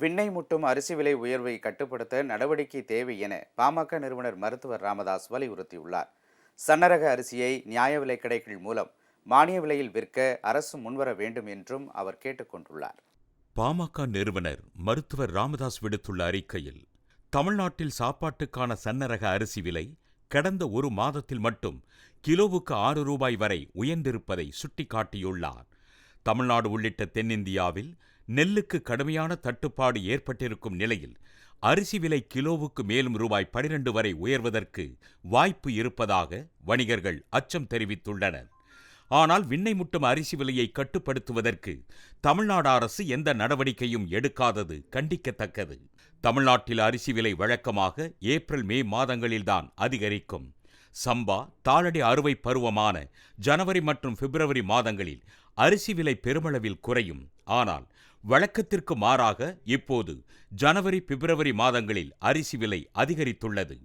விண்ணை முட்டும் அரிசி விலை உயர்வை கட்டுப்படுத்த நடவடிக்கை தேவை என பாமக நிறுவனர் மருத்துவர் ராமதாஸ் வலியுறுத்தியுள்ளார். சன்னரக அரிசியை நியாய விலை கடைகள் மூலம் மானிய விலையில் விற்க அரசு முன்வர வேண்டும் என்றும் அவர் கேட்டுக்கொண்டுள்ளார் பாமக நிறுவனர் மருத்துவர் ராமதாஸ் விடுத்துள்ள அறிக்கையில் தமிழ்நாட்டில் சாப்பாட்டுக்கான சன்னரக அரிசி விலை கடந்த ஒரு மாதத்தில் மட்டும் கிலோவுக்கு ஆறு ரூபாய் வரை உயர்ந்திருப்பதை சுட்டிக்காட்டியுள்ளார். தமிழ்நாடு உள்ளிட்ட தென்னிந்தியாவில் நெல்லுக்கு கடுமையான தட்டுப்பாடு ஏற்பட்டிருக்கும் நிலையில் அரிசி விலை கிலோவுக்கு மேலும் ரூபாய் பனிரெண்டு வரை உயர்வதற்கு வாய்ப்பு இருப்பதாக வணிகர்கள் அச்சம் தெரிவித்துள்ளனர். ஆனால் விண்ணை முட்டும் அரிசி விலையை கட்டுப்படுத்துவதற்கு தமிழ்நாடு அரசு எந்த நடவடிக்கையும் எடுக்காதது கண்டிக்கத்தக்கது. தமிழ்நாட்டில் அரிசி விலை வழக்கமாக ஏப்ரல் மே மாதங்களில்தான் அதிகரிக்கும். சம்பா தாளடி அறுவை பருவமான ஜனவரி மற்றும் பிப்ரவரி மாதங்களில் அரிசி விலை பெருமளவில் குறையும். ஆனால் வழக்கத்திற்கு மாறாக இப்போது ஜனவரி பிப்ரவரி மாதங்களில் அரிசி விலை அதிகரித்துள்ளது.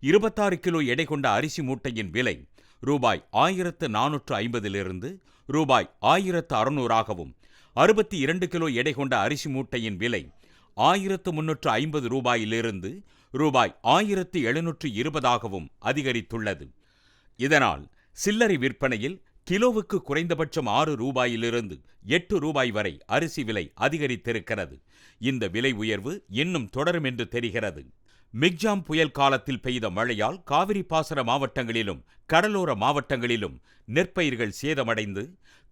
இருபத்தாறு கிலோ எடை கொண்ட அரிசி மூட்டையின் விலை ரூபாய் ஆயிரத்து நானூற்று ஐம்பதிலிருந்து ரூபாய் ஆயிரத்து அறுநூறாகவும் அறுபத்தி இரண்டு கிலோ எடை கொண்ட அரிசி மூட்டையின் விலை ஆயிரத்து முன்னூற்று ஐம்பது ரூபாயிலிருந்து ரூபாய் ஆயிரத்து எழுநூற்று இருபதாகவும் அதிகரித்துள்ளது. இதனால் சில்லறை விற்பனையில் கிலோவுக்கு குறைந்தபட்சம் ஆறு ரூபாயிலிருந்து எட்டு ரூபாய் வரை அரிசி விலை அதிகரித்திருக்கிறது. இந்த விலை உயர்வு இன்னும் தொடரும் என்று தெரிகிறது. மிக்ஜாம் புயல் காலத்தில் பெய்த மழையால் காவிரி பாசன மாவட்டங்களிலும் கடலோர மாவட்டங்களிலும் நெற்பயிர்கள் சேதமடைந்து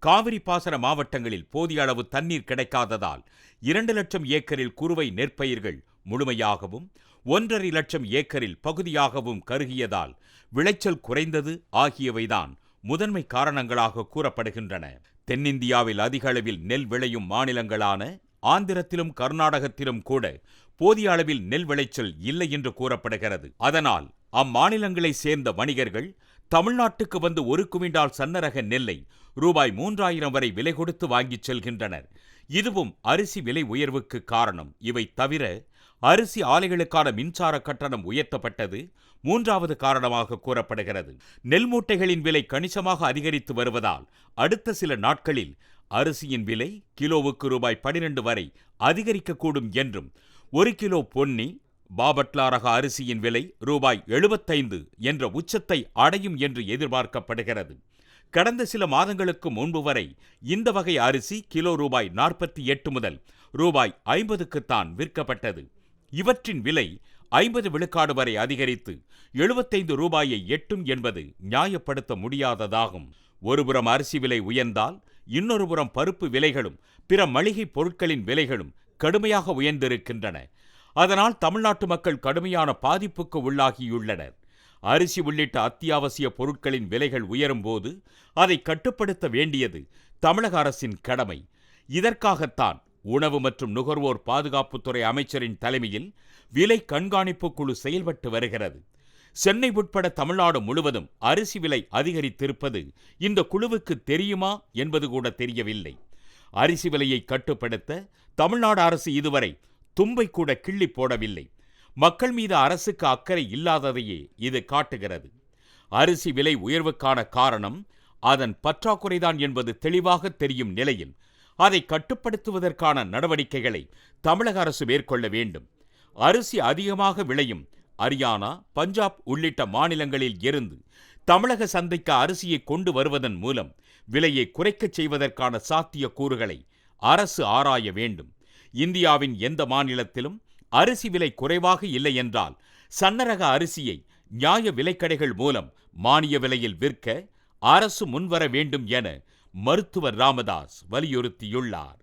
காவிரி பாசன மாவட்டங்களில் போதிய அளவு தண்ணீர் கிடைக்காததால் இரண்டு லட்சம் ஏக்கரில் குறுவை நெற்பயிர்கள் முழுமையாகவும் ஒன்றரை லட்சம் ஏக்கரில் பகுதியாகவும் கருகியதால் விளைச்சல் குறைந்தது ஆகியவைதான் முதன்மை காரணங்களாக கூறப்படுகின்றன. தென்னிந்தியாவில் அதிக அளவில் நெல் விளையும் மாநிலங்களான ஆந்திரத்திலும் கர்நாடகத்திலும் கூட போதிய அளவில் நெல் விளைச்சல் இல்லை என்று கூறப்படுகிறது. அதனால் அம்மாநிலங்களைச் சேர்ந்த வணிகர்கள் தமிழ்நாட்டுக்கு வந்து ஒரு குவிண்டால் சன்னரக நெல்லை ரூபாய் மூன்றாயிரம் வரை விலை கொடுத்து வாங்கிச் செல்கின்றனர். இதுவும் அரிசி விலை உயர்வுக்கு காரணம். இவை தவிர அரிசி ஆலைகளுக்கான மின்சார கட்டணம் உயர்த்தப்பட்டது. மூன்றாவது காரணமாக கூறப்படுகிறது. நெல் மூட்டைகளின் விலை கணிசமாக அதிகரித்து வருவதால் அடுத்த சில நாட்களில் அரிசியின் விலை கிலோவுக்கு ரூபாய் பனிரெண்டு வரை அதிகரிக்கக்கூடும் என்றும் ஒரு கிலோ பொன்னி பாபட்லா ரக அரிசியின் விலை ரூபாய் எழுபத்தைந்து என்ற உச்சத்தை அடையும் என்று எதிர்பார்க்கப்படுகிறது. கடந்த சில மாதங்களுக்கு முன்பு வரை இந்த வகை அரிசி கிலோ ரூபாய் நாற்பத்தி எட்டு முதல் ரூபாய் ஐம்பதுக்குத்தான் விற்கப்பட்டது. இவற்றின் விலை ஐம்பது விழுக்காடு வரை அதிகரித்து எழுபத்தைந்து ரூபாயை எட்டும் என்பது நியாயப்படுத்த முடியாததாகும். ஒருபுறம் அரிசி விலை உயர்ந்தால் இன்னொரு புறம் பருப்பு விலைகளும் பிற மளிகை பொருட்களின் விலைகளும் கடுமையாக உயர்ந்திருக்கின்றன. அதனால் தமிழ்நாட்டு மக்கள் கடுமையான பாதிப்புக்கு உள்ளாகியுள்ளனர். அரிசி உள்ளிட்ட அத்தியாவசிய பொருட்களின் விலைகள் உயரும்போது அதை கட்டுப்படுத்த வேண்டியது தமிழக அரசின் கடமை. இதற்காகத்தான் உணவு மற்றும் நுகர்வோர் பாதுகாப்புத்துறை அமைச்சரின் தலைமையில் விலை கண்காணிப்பு குழு செயல்பட்டு வருகிறது. சென்னை உட்பட தமிழ்நாடு முழுவதும் அரிசி விலை அதிகரித்திருப்பது இந்த குழுவுக்கு தெரியுமா என்பது கூட தெரியவில்லை. அரிசி விலையை கட்டுப்படுத்த தமிழ்நாடு அரசு இதுவரை தும்பை கூட கிள்ளி போடவில்லை. மக்கள் மீது அரசுக்கு அக்கறை இல்லாததையே இது காட்டுகிறது. அரிசி விலை உயர்வுக்கான காரணம் அதன் பற்றாக்குறைதான் என்பது தெளிவாக தெரியும் நிலையில் அதை கட்டுப்படுத்துவதற்கான நடவடிக்கைகளை தமிழக அரசு மேற்கொள்ள வேண்டும். அரிசி அதிகமாக விளையும் ஹரியானா பஞ்சாப் உள்ளிட்ட மாநிலங்களில் இருந்து தமிழக சந்தைக்கு அரிசியை கொண்டு வருவதன் மூலம் விலையை குறைக்கச் செய்வதற்கான சாத்திய கூறுகளை அரசு ஆராய வேண்டும். இந்தியாவின் எந்த மாநிலத்திலும் அரிசி விலை குறைவாக இல்லை என்றால் சன்னரக அரிசியை நியாய விலைக்கடைகள் மூலம் மானிய விலையில் விற்க அரசு முன்வர வேண்டும் என மருத்துவர் ராமதாஸ் வலியுறுத்தியுள்ளார்.